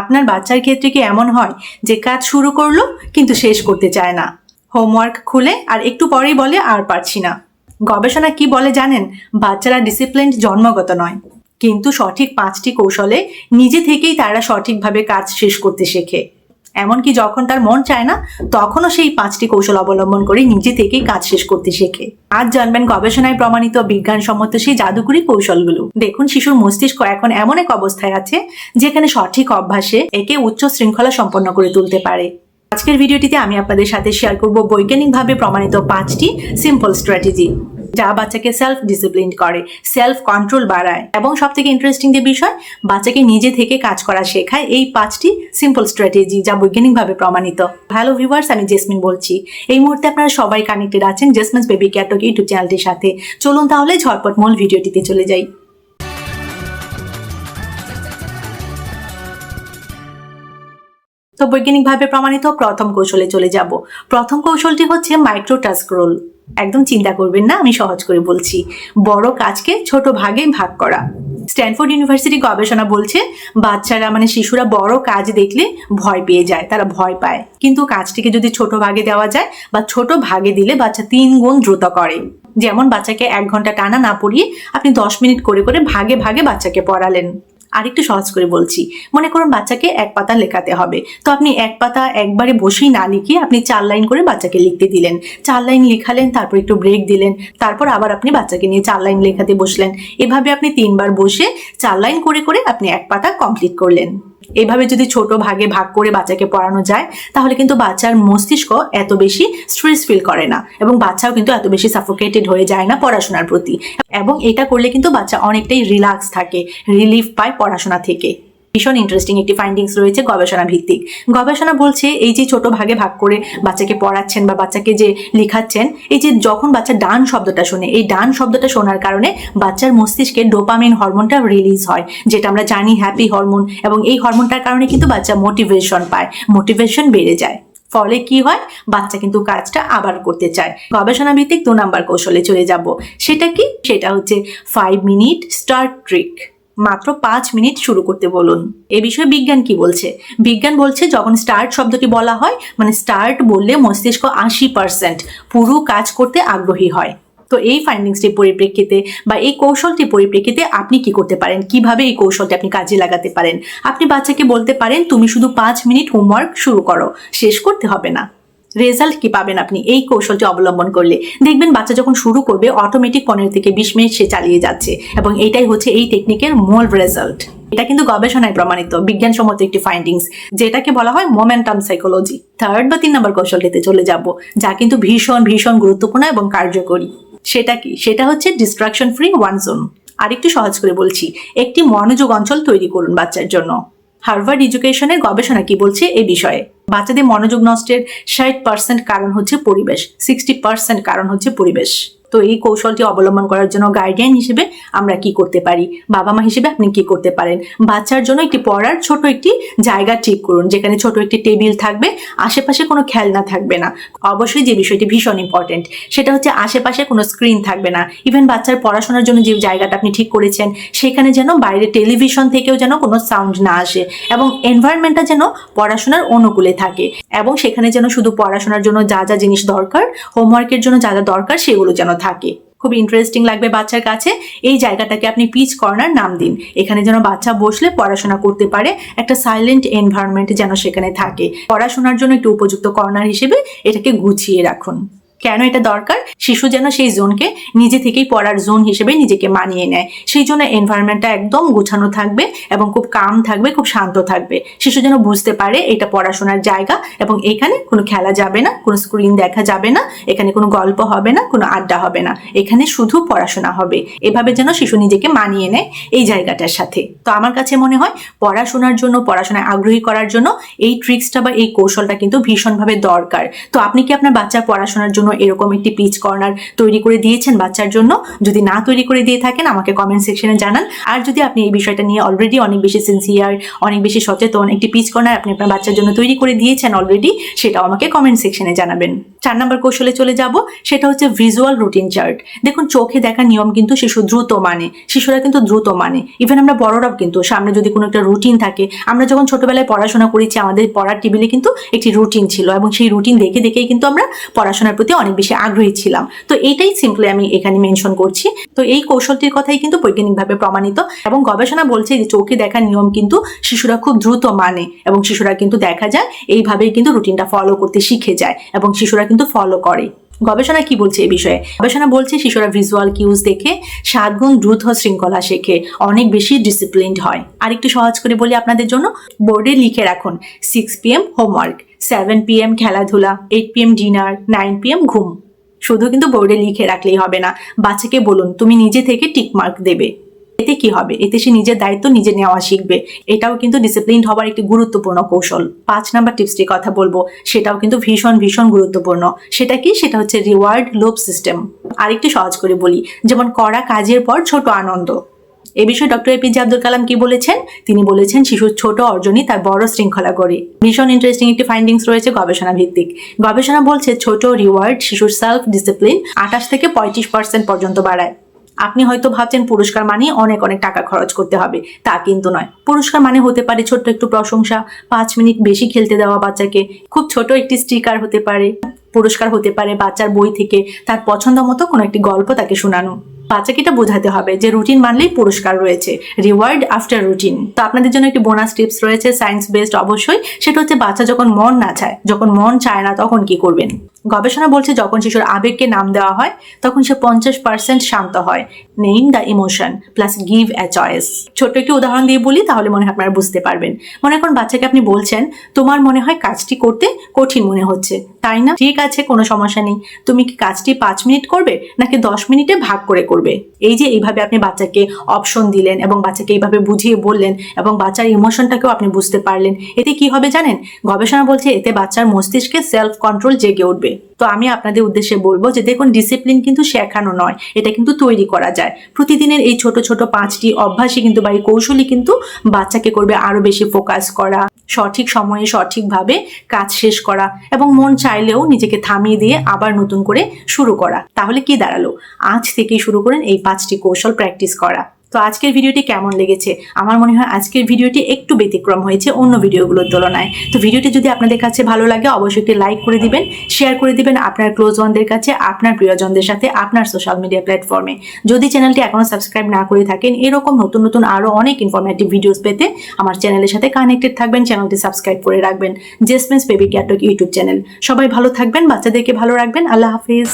আপনার বাচ্চার ক্ষেত্রে কি এমন হয় যে কাজ শুরু করল কিন্তু শেষ করতে চায় না? হোমওয়ার্ক খুলে আর একটু পরেই বলে, আর পারছি না। গবেষণা কি বলে জানেন? বাচ্চারা ডিসিপ্লিন জন্মগত নয়। কিন্তু সঠিক পাঁচটি কৌশলে নিজে থেকেই তারা সঠিকভাবে কাজ শেষ করতে শেখে। এমনকি যখন তার মন চায় না, তখনও সেই পাঁচটি কৌশল অবলম্বন করে নিজে থেকেই কাজ শেষ করতে শেখে। আজ জানবেন গবেষণায় প্রমাণিত বিজ্ঞানসম্মত সেই জাদুকরি কৌশলগুলো। দেখুন, শিশুর মস্তিষ্ক এখন এমন এক অবস্থায় আছে, যেখানে সঠিক অভ্যাসে একে উচ্চ শৃঙ্খলা সম্পন্ন করে তুলতে পারে। আজকের ভিডিওটিতে আমি আপনাদের সাথে শেয়ার করব বৈজ্ঞানিকভাবে প্রমাণিত পাঁচটি সিম্পল স্ট্র্যাটেজি যা বাচ্চাকে সেলফ ডিসিপ্লিন করে সেলফ কন্ট্রোল বাড়ায়। এবং সব থেকে ইন্টারেস্টিং যে বিষয়, বাচ্চাকে নিজে থেকে কাজ করা শেখায়। এই পাঁচটি সিম্পল স্ট্র্যাটেজি যা বৈজ্ঞানিকভাবে প্রমাণিত। হ্যালো ভিউয়ার্স আমি জেসমিন বলছি। এই মুহূর্তে আপনারা সবাই কানেক্টেড আছেন জেসমিনস বেবি ক্যাটক ইউটিউব চ্যানেলটির সাথে। চলুন তাহলে ঝটপট মূল ভিডিওটিতে চলে যাই। তো বৈজ্ঞানিকভাবে প্রমাণিত প্রথম কৌশলে চলে যাব। প্রথম কৌশলটি হচ্ছে মাইক্রো টাস্ক রোল একদম চিন্তা করবেন না, আমি সহজ করে বলছি। বড় কাজকে ছোট ভাগে ভাগ করা। স্ট্যানফোর্ড ইউনিভার্সিটি গবেষণা বলছে, বাচ্চারা মানে শিশুরা বড় কাজ দেখলে ভয় পেয়ে যায়, তারা ভয় পায়। কিন্তু কাজটিকে যদি ছোট ভাগে দেওয়া যায় বা ছোট ভাগে দিলে বাচ্চা তিন গুণ দ্রুত করে। যেমন বাচ্চাকে এক ঘণ্টা টানা না পড়িয়ে আপনি দশ মিনিট করে করে ভাগে ভাগে বাচ্চাকে পড়ালেন। আরেকটু সহজ করে বলছি। মনে করুন বাচ্চাকে এক পাতা লেখাতে হবে। তো আপনি এক পাতা একবারে বসেই না লিখে আপনি চার লাইন করে বাচ্চাকে লিখতে দিলেন। চার লাইন লেখালেন, তারপর একটু ব্রেক দিলেন, তারপর আবার আপনি বাচ্চাকে নিয়ে চার লাইন লেখাতে বসলেন। এভাবে আপনি তিনবার বসে চার লাইন করে করে আপনি এক পাতা কমপ্লিট করলেন। এভাবে যদি ছোট ভাগে ভাগ করে বাচ্চাকে পড়ানো যায়, তাহলে কিন্তু বাচ্চার মস্তিষ্ক এত বেশি স্ট্রেস ফিল করে না এবং বাচ্চাও কিন্তু এত বেশি সাফোকেটেড হয়ে যায় না পড়াশোনার প্রতি। এবং এটা করলে কিন্তু বাচ্চা অনেকটাই রিল্যাক্স থাকে রিলিফ পায় পড়াশোনা থেকে। ভীষণ ইন্টারেস্টিং একটি ফাইন্ডিংস রয়েছে গবেষণা ভিত্তিক। গবেষণা বলছে এই যে ছোট ভাগে ভাগ করে বাচ্চাকে পড়াচ্ছেন বা বাচ্চাকে যে লেখাচ্ছেন, এই যে যখন বাচ্চা ডান শব্দটা শোনে, এই ডান শব্দটা শোনার কারণে বাচ্চার মস্তিষ্কে ডোপামিন হরমোনটা রিলিজ হয়, যেটা আমরা জানি হ্যাপি হরমোন এবং এই হরমোনটার কারণে কিন্তু বাচ্চা মোটিভেশন পায় মোটিভেশন বেড়ে যায়। ফলে কি হয়? বাচ্চা কিন্তু কাজটা আবার করতে চায়। গবেষণা ভিত্তিক দু নাম্বার কৌশলে চলে যাব। সেটা কি? সেটা হচ্ছে ফাইভ মিনিট স্টার্ট ট্রিক মাত্র পাঁচ মিনিট শুরু করতে বলুন। এ বিষয়ে বিজ্ঞান কি বলছে? বিজ্ঞান বলছে যখন স্টার্ট শব্দটি বলা হয় মানে স্টার্ট বললে মস্তিষ্ক আশি পার্সেন্ট পুরো কাজ করতে আগ্রহী হয়। তো এই ফাইন্ডিংসটির পরিপ্রেক্ষিতে বা এই কৌশলটির পরিপ্রেক্ষিতে আপনি কি করতে পারেন? কীভাবে এই কৌশলটি আপনি কাজে লাগাতে পারেন? আপনি বাচ্চাকে বলতে পারেন, তুমি শুধু পাঁচ মিনিট হোমওয়ার্ক শুরু করো, শেষ করতে হবে না। রেজাল্ট কি পাবেন আপনি? এই কৌশলটি অবলম্বন করলে। দেখবেন বাচ্চা যখন শুরু করবে অটোমেটিক পনেরো থেকে বিশ মিনিট সে চালিয়ে যাচ্ছে এবং এটাই হচ্ছে এই টেকনিকের মূল রেজাল্ট এটা কিন্তু গবেষণায় প্রমাণিত, বিজ্ঞানসম্মত একটি ফাইন্ডিংস যেটাকে বলা হয় মোমেন্টাম সাইকোলজি থার্ড বা তিন নম্বর কৌশলটিতে চলে যাব, যা কিন্তু ভীষণ ভীষণ গুরুত্বপূর্ণ এবং কার্যকরী। সেটা কি? সেটা হচ্ছে ডিস্ট্রাকশন ফ্রি ওয়ান জোন আরেকটু সহজ করে বলছি, একটি মনোযোগ অঞ্চল তৈরি করুন বাচ্চার জন্য। হার্ভার্ড এডুকেশনের গবেষণা কি বলছে এই বিষয়ে? বাচ্চাদের মনোযোগ নষ্টের ষাট পার্সেন্ট কারণ হচ্ছে পরিবেশ সিক্সটি পার্সেন্ট কারণ হচ্ছে পরিবেশ। তো এই কৌশলটি অবলম্বন করার জন্য গার্ডিয়ান হিসেবে আমরা কি করতে পারি? বাবা মা হিসেবে আপনি কি করতে পারেন? বাচ্চার জন্য একটি পড়ার ছোট একটি জায়গা ঠিক করুন, যেখানে ছোট একটি টেবিল থাকবে, আশেপাশে কোনো খেলনা থাকবে না। অবশ্যই যে বিষয়টি ভীষণ ইম্পর্টেন্ট সেটা হচ্ছে আশেপাশে কোনো স্ক্রিন থাকবে না। ইভেন বাচ্চার পড়াশোনার জন্য যে জায়গাটা আপনি ঠিক করেছেন, সেখানে যেন বাইরে টেলিভিশন থেকেও যেন কোনো সাউন্ড না আসে এবং এনভায়রনমেন্টটা যেন পড়াশোনার অনুকূলে থাকে এবং সেখানে যেন শুধু পড়াশোনার জন্য যা যা জিনিস দরকার হোমওয়ার্কের জন্য যা যা দরকার, সেগুলো যেন থাকে। খুব ইন্টারেস্টিং লাগবে বাচ্চার কাছে। এই জায়গাটাকে আপনি পিচ কর্নার নাম দিন। এখানে যেন বাচ্চা বসলে পড়াশোনা করতে পারে। একটা সাইলেন্ট এনভায়রনমেন্ট যেন সেখানে থাকে। পড়াশোনার জন্য একটু উপযুক্ত কর্নার হিসেবে এটাকে গুছিয়ে রাখুন। কেন এটা দরকার? শিশু যেন সেই জোনকে নিজে থেকেই পড়ার জোন হিসেবে নিজেকে মানিয়ে নেয়। সেই জন্য এনভায়রনমেন্টটা একদম গোছানো থাকবে এবং খুব কাম থাকবে, খুব শান্ত থাকবে। শিশু যেন বুঝতে পারে এটা পড়াশোনার জায়গা এবং এখানে কোনো খেলা যাবে না, কোনো স্ক্রিন দেখা যাবে না, এখানে কোনো গল্প হবে না, কোনো আড্ডা হবে না। এখানে শুধু পড়াশোনা হবে। এভাবে যেন শিশু নিজেকে মানিয়ে নেয় এই জায়গাটার সাথে। তো আমার কাছে মনে হয় পড়াশোনার জন্য, পড়াশোনায় আগ্রহী করার জন্য এই ট্রিক্সটা বা এই কৌশলটা কিন্তু ভীষণভাবে দরকার। তো আপনি কি আপনার বাচ্চার পড়াশোনার জন্য এরকম একটি পিচ কর্নার তৈরি করে দিয়েছেন বাচ্চার জন্য। যদি না তৈরি করে দিয়ে থাকেন, আমাকে কমেন্ট সেকশনে জানান। আর যদি আপনি এই বিষয়টা নিয়ে অলরেডি অনেক বেশি সিনসিয়ার অনেক বেশি সচেতন, একটি পিচ কর্নার আপনি আপনার বাচ্চার জন্য তৈরি করে দিয়েছেন অলরেডি সেটাও আমাকে কমেন্ট সেকশনে জানাবেন। চার নম্বর কৌশলে চলে যাব, সেটা হচ্ছে ভিজুয়াল রুটিন চার্ট দেখুন, চোখে দেখা নিয়ম কিন্তু শিশু দ্রুত মানে শিশুরা কিন্তু দ্রুত মানে। ইভেন আমরা বড়রাও কিন্তু, সামনে যদি কোনো একটা রুটিন থাকে, আমরা যখন ছোটবেলায় পড়াশোনা করেছি, আমাদের পড়ার টেবিলে কিন্তু একটি রুটিন ছিল এবং সেই রুটিন দেখে দেখেই কিন্তু আমরা পড়াশোনার প্রতি অনেক বেশি আগ্রহী ছিলাম। তো এইটাই সিম্পলি আমি এখানে মেনশন করছি। তো এই কৌশলটির কথাই কিন্তু বৈজ্ঞানিকভাবে প্রমাণিত এবং গবেষণা বলছে যে চোখে দেখার নিয়ম কিন্তু শিশুরা খুব দ্রুত মানে এবং শিশুরা কিন্তু দেখা যায়, এইভাবেই কিন্তু রুটিনটা ফলো করতে শিখে যায় এবং শিশুরা কিন্তু ফলো করে। গবেষণা কি বলছে এই বিষয়ে? গবেষণা বলছে শিশুরা ভিজুয়াল কিউজ দেখে সাত গুণ দ্রুত শৃঙ্খলা শেখে, অনেক বেশি ডিসিপ্লিনড হয়। আর একটু সহজ করে বলি আপনাদের জন্য, বোর্ডে লিখে রাখুন six PM homework seven PM খেলাধুলা eight PM dinner nine PM ঘুম। শুধু কিন্তু বোর্ডে লিখে রাখলেই হবে না, বাচ্চাকে বলুন, তুমি নিজে থেকে টিক মার্ক দেবে। এতে কি হবে? এতে সে নিজের দায়িত্ব নিজে নেওয়া শিখবে। এটাও কিন্তু ডিসিপ্লিন হওয়ার একটি গুরুত্বপূর্ণ কৌশল। পাঁচ নাম্বার টিপসটির কথা বলব, সেটাও কিন্তু ভীষণ ভীষণ গুরুত্বপূর্ণ। সেটা কি? সেটা হচ্ছে রিওয়ার্ড লোভ সিস্টেম আরেকটি সহজ করে বলি, যেমন করা কাজের পর ছোট আনন্দ। এ বিষয়ে ডক্টর এপিজে আব্দুল কালাম কি বলেছেন? তিনি বলেছেন, শিশুর ছোট অর্জনই তার বড় শৃঙ্খলা গড়ে। ভীষণ ইন্টারেস্টিং একটি ফাইন্ডিংস রয়েছে গবেষণা ভিত্তিক। গবেষণা বলছে, ছোট রিওয়ার্ড শিশুর সেলফ ডিসিপ্লিন আঠাশ থেকে পঁয়ত্রিশ পার্সেন্ট পর্যন্ত বাড়ায়। আপনি হয়তো ভাবছেন পুরস্কার মানে অনেক অনেক টাকা খরচ করতে হবে। তা কিন্তু নয়। পুরস্কার মানে হতে পারে ছোট্ট একটু প্রশংসা, পাঁচ মিনিট বেশি খেলতে দেওয়া বাচ্চাকে, খুব ছোট একটি স্টিকার হতে পারে, পুরস্কার হতে পারে বাচ্চার বই থেকে, তার পছন্দ মতো কোনো একটি গল্প তাকে শোনানো। বাচ্চাকে এটা বোঝাতে হবে যে রুটিন মানলেই পুরস্কার রয়েছে রিওয়ার্ড আফটার রুটিন তো আপনাদের জন্য একটি বোনাস টিপস রয়েছে সায়েন্স বেসড অবশ্যই। সেটা হচ্ছে বাচ্চা যখন মন না চায়, যখন মন চায় না, তখন কি করবেন? গবেষণা বলছে যখন শিশুর আবেগকে নাম দেওয়া হয়, তখন সে পঞ্চাশ পার্সেন্ট শান্ত হয় name the emotion plus give a choice ছোট্ট একটি উদাহরণ দিয়ে বলি, তাহলে মনে হয় আপনারা বুঝতে পারবেন। মনে করুন বাচ্চাকে আপনি বলছেন, তোমার মনে হয় কাজটি করতে কঠিন মনে হচ্ছে, তাই না? ঠিক আছে, কোনো সমস্যা নেই। তুমি কি কাজটি পাঁচ মিনিট করবে, নাকি দশ মিনিটে ভাগ করে করবে? এই যে এইভাবে আপনি বাচ্চাকে অপশন দিলেন এবং বাচ্চাকে এইভাবে বুঝিয়ে বললেন এবং বাচ্চার ইমোশনটাকেও আপনি বুঝতে পারলেন, এতে কি হবে জানেন? গবেষণা বলছে এতে বাচ্চার মস্তিষ্কে সেলফ কন্ট্রোল জেগে উঠবে। তো আমি আপনাদের উদ্দেশ্যে বলব যে দেখুন ডিসিপ্লিন কিন্তু শেখানো নয়, এটা কিন্তু তৈরি করা যায়। প্রতিদিনের এই ছোট ছোট পাঁচটি অভ্যাসই কিন্তু বা এই কৌশলই কিন্তু বাচ্চাকে করবে আরও বেশি ফোকাস করা, সঠিক সময়ে সঠিকভাবে কাজ শেষ করা এবং মন চাইলেও নিজেকে থামিয়ে দিয়ে আবার নতুন করে শুরু করা। তাহলে কি দাঁড়াল? আজ থেকেই শুরু করেন এই পাঁচটি কৌশল প্র্যাকটিস করা। তো আজকের ভিডিওটি কেমন লেগেছে? আমার মনে হয় আজকের ভিডিওটি একটু ব্যতিক্রম হয়েছে অন্য ভিডিওগুলোর তুলনায়। তো ভিডিওটি যদি আপনাদের কাছে ভালো লাগে, অবশ্যই একটি লাইক করে দিবেন শেয়ার করে দিবেন আপনার ক্লোজ ওয়ানদের কাছে, আপনার প্রিয়জনদের সাথে, আপনার সোশ্যাল মিডিয়া প্ল্যাটফর্মে যদি চ্যানেলটি এখনও সাবস্ক্রাইব না করে থাকেন, এরকম নতুন নতুন আরও অনেক ইনফরমেটিভ ভিডিওস পেতে আমার চ্যানেলের সাথে কানেক্টেড থাকবেন চ্যানেলটি সাবস্ক্রাইব করে রাখবেন। জেসমেন্স বেবি ক্যাটক ইউটিউব চ্যানেল সবাই ভালো থাকবেন, বাচ্চাদেরকে ভালো রাখবেন। আল্লাহ হাফিজ।